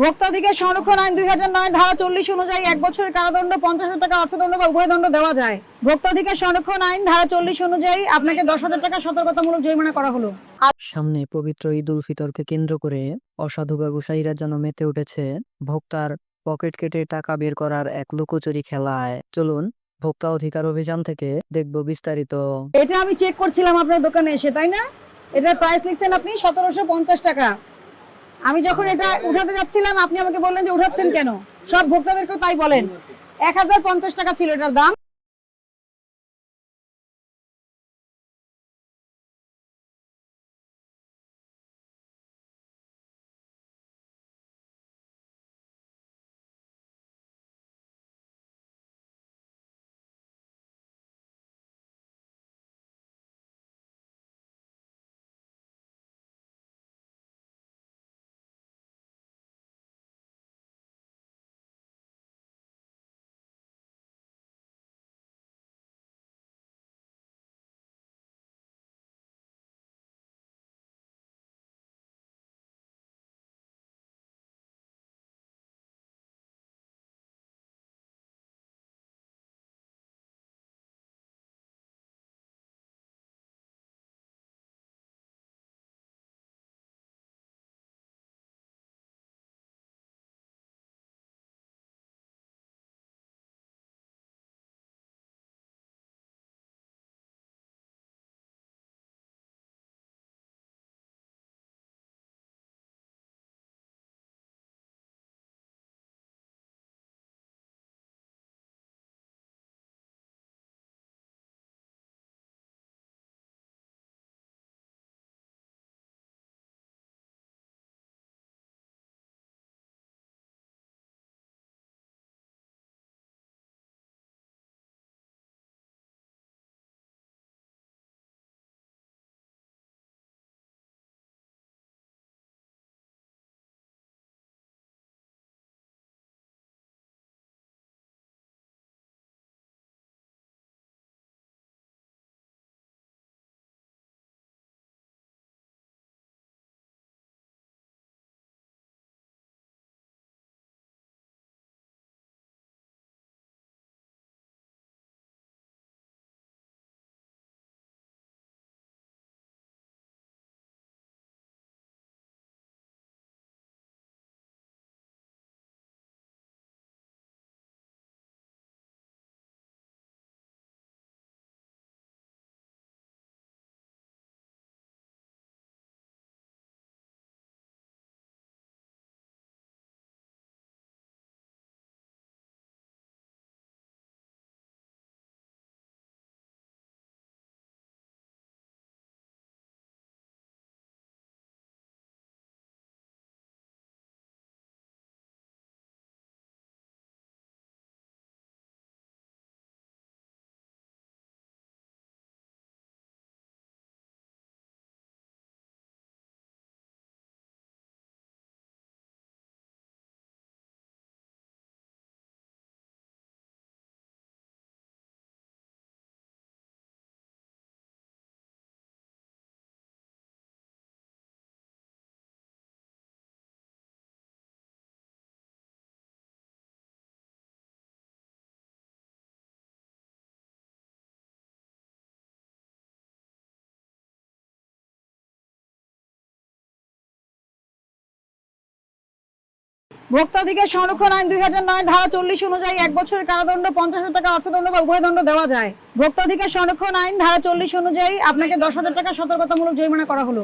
ভোক্তাধিকার সংরক্ষণ আইন দুই হাজার নয় ধারা চল্লিশ অনুযায়ী এক বছরের কারাদণ্ড পঞ্চাশ হাজার টাকা অর্থদণ্ড বা উভয় দণ্ড দেওয়া যায়। ভোক্তাধিকার সংরক্ষণ আইন ধারা চল্লিশ অনুযায়ী আপনাকে দশ হাজার টাকা সতর্কতামূলক জরিমানা করা হলো। সামনে পবিত্র ঈদ উল ফিতরকে কেন্দ্র করে অসাধু ব্যবসায়ীরা যেন মেতে উঠেছে ভোক্তার পকেট কেটে টাকা বের করার এক লুকোচুরি খেলায়। চলুন ভোক্তা অধিকার অভিযান থেকে দেখব বিস্তারিত। এটা আমি চেক করছিলাম আপনার দোকানে এসে তাই না? এটার প্রাইস লিখছেন আপনি সতেরোশো পঞ্চাশ টাকা। আমি যখন এটা উঠাতে যাচ্ছিলাম, আপনি আমাকে বললেন যে উঠাচ্ছেন কেন? সব ভোক্তাদেরকে তাই বলেন। এক হাজার পঞ্চাশ টাকা ছিল এটার দাম। ভোক্তাধিকার সংরক্ষণ আইন দুই হাজার নয়, ধারা চল্লিশ অনুযায়ী এক বছরের কারাদণ্ড, পঞ্চাশ হাজার টাকা অর্থদণ্ড বা উভয় দণ্ড দেওয়া যায়। ভোক্তাধিকার সংরক্ষণ আইন, ধারা চল্লিশ অনুযায়ী আপনাকে দশ হাজার টাকা সতর্কতামূলক জরিমানা করা হলো।